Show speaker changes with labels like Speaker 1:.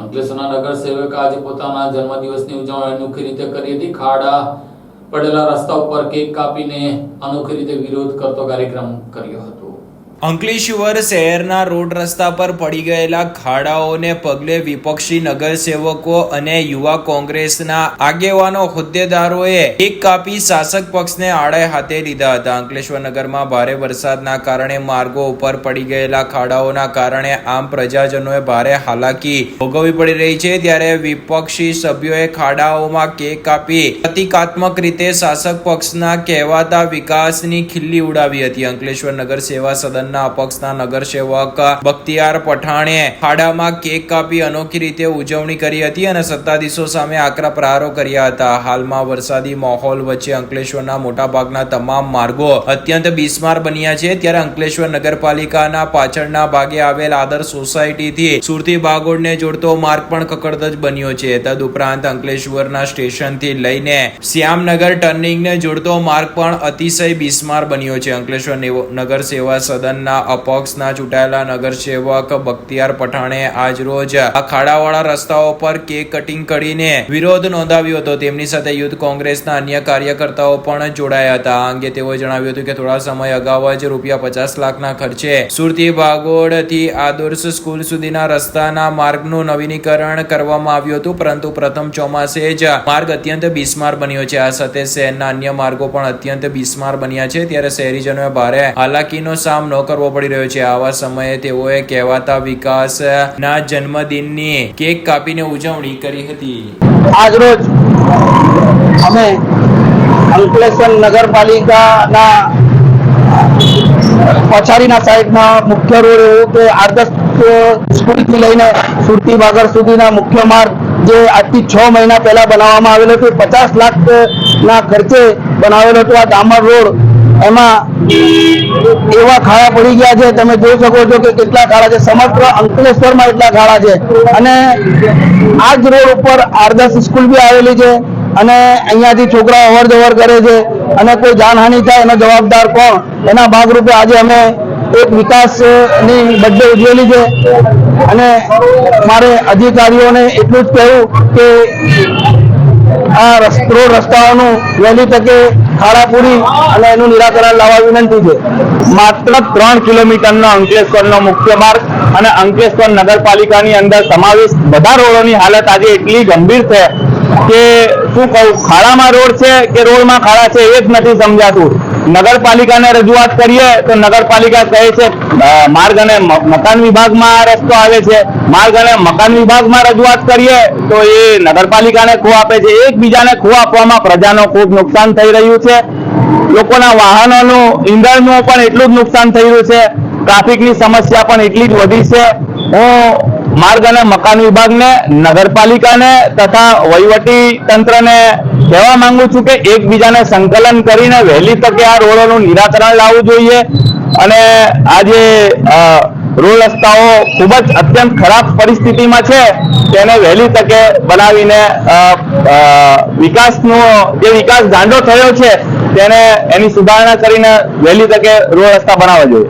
Speaker 1: અંકલેશ્વરના નગર સેવકે આજે પોતાના જન્મદિવસની ઉજવણી અનોખી રીતે કરી હતી. ખાડા પડેલા રસ્તા ઉપર કેક કાપીને અનોખી રીતે વિરોધ કરતો કાર્યક્રમ કર્યો હતો.
Speaker 2: અંકલેશ્વર શહેરના રોડ રસ્તા પર પડી ગયેલા ખાડાઓને પગલે વિપક્ષી નગરસેવકો અને યુવા કોંગ્રેસના આગેવાનો હોદ્દેદારોએ એક કાપી શાસક પક્ષને આડે હાથે લીધા હતા. અંકલેશ્વર નગરમાં ભારે વરસાદના કારણે માર્ગો ઉપર પડી ગયેલા ખાડાઓના કારણે આમ પ્રજાજનોએ ભારે હાલાકી ભોગવવી પડી રહી છે. ત્યારે વિપક્ષી સભ્યોએ ખાડાઓમાં કેક કાપી પ્રતિકાત્મક રીતે શાસક પક્ષના કહેવાતા વિકાસની ખિલ્લી ઉડાવી હતી. અંકલેશ્વર નગર સેવા સદનના અપક્ષના નગરસેવક બખ્તિયાર પઠાણે ખાડામાં કેક કાપી અનોખી રીતે ઉજવણી કરી હતી અને સત્તાધીશો સામે આકરા પ્રહારો કર્યા હતા. હાલમાં વરસાદી માહોલ વચ્ચે અંકલેશ્વરના મોટાભાગના તમામ માર્ગો અત્યંત બિસ્માર બન્યા છે. ત્યારે અંકલેશ્વર નગરપાલિકાના પાછળના ભાગે આવેલ આદર્શ સોસાયટીથી સુરતી બાગોળને જોડતો માર્ગ પણ કકડધજ બન્યો છે. તદુપરાંત અંકલેશ્વરના સ્ટેશનથી લઈને શ્યામનગર ટર્નિંગને જોડતો માર્ગ પણ અતિશય બિસ્માર બન્યો છે. અંકલેશ્વર નગર સેવા સદનના અપક્ષના ચૂંટાયેલા નગરસેવક બખ્તિયાર પઠાણે આજરોજ આ રસ્તાઓ પર કેક કટિંગ કરીને વિરોધ નોંધાવ્યો હતો. તેમની સાથે યુથ કોંગ્રેસના અન્ય કાર્યકર્તાઓ પણ જોડાયા હતા. આ અંગે તેઓએ જણાવ્યું હતું કે થોડા સમય અગાઉ જ રૂપિયા પચાસ લાખના ખર્ચે સુરતી ભાગોળથી આદર્શ સ્કૂલ સુધીના રસ્તાના માર્ગનું નવીનીકરણ કરવામાં આવ્યું હતું. પરંતુ પ્રથમ ચોમાસે જ માર્ગ અત્યંત બિસ્માર બન્યો છે. આ સાથે શહેરના અન્ય માર્ગો પણ અત્યંત બિસ્માર બન્યા છે. ત્યારે શહેરીજનોએ ભારે હાલાકીનો સામનો કરવો પડી રહ્યો છે. આવા સમયે તેઓએ કહેવાતા વિકાસના જન્મદિનની કેક કાપીને ઉજવણી કરી હતી.
Speaker 3: આજ અમે અંકલેશ્વર નગરપાલિકાના પછાડીના સાઈડના મુખ્ય રોડ એવો કે આદર્શ સ્કૂલથી લઈને સુરતી બાગર સુધીના મુખ્ય માર્ગ જે આજથી છ મહિના પહેલા બનાવવામાં આવેલો હતો. પચાસ લાખ ના ખર્ચે બનાવેલો હતો આ ડામર રોડ. એમાં એવા ખાડા પડી ગયા છે, તમે જોઈ શકો છો કે કેટલા ખાડા છે. સમગ્ર અંકલેશ્વરમાં એટલા ખાડા છે. અને આ જ રોડ ઉપર આદર્શ સ્કૂલ બી આવેલી છે અને અહીંયાથી છોકરાઓ અવર જવર કરે છે અને કોઈ જાનહાનિ થાય એનો જવાબદાર કોણ? એના ભાગરૂપે આજે અમે એક વિકાસની બર્થડે ઉજવેલી છે. અને મારે અધિકારીઓને એટલું જ કહેવું કે આ રોડ રસ્તાઓનું વહેલી તકે ખાડા અને એનું નિરાકરણ લાવવા વિનંતી છે.
Speaker 4: માત્ર ત્રણ કિલોમીટરનો અંકલેશ્વરનો મુખ્ય માર્ગ અને અંકલેશ્વર નગરપાલિકાની અંદર સમાવેશ બધા રોડોની હાલત આજે એટલી ગંભીર છે કે શું કહું, ખાડામાં રોડ છે કે રોડમાં ખાડા છે એ જ નથી સમજાતું. નગરપાલિકાને રજૂઆત કરીએ તો નગરપાલિકા કહે છે માર્ગ અને મકાન વિભાગમાં આ રસ્તો આવે છે. માર્ગ અને મકાન વિભાગમાં રજૂઆત કરીએ તો એ નગરપાલિકાને ખો આપે છે. એકબીજાને ખો આપવામાં પ્રજાનો ખૂબ નુકસાન થઈ રહ્યું છે. લોકોના વાહનોનું, ઈંધણનું પણ એટલું જ નુકસાન થઈ રહ્યું છે. ટ્રાફિકની સમસ્યા પણ એટલી જ વધી છે. હું માર્ગ અને મકાન વિભાગને, નગરપાલિકાને તથા વહીવટી તંત્રને કહેવા માંગુ છું કે એકબીજાને સંકલન કરીને વહેલી તકે આ રોડોનું નિરાકરણ લાવવું જોઈએ. અને આજે રોડ રસ્તાઓ ખૂબ જ અત્યંત ખરાબ પરિસ્થિતિમાં છે. તેને વહેલી તકે બનાવીને વિકાસનો જે વિકાસ ગાંડો થયો છે, તેને એની સુધારણા કરીને વહેલી તકે રોડ રસ્તા બનાવવા જોઈએ.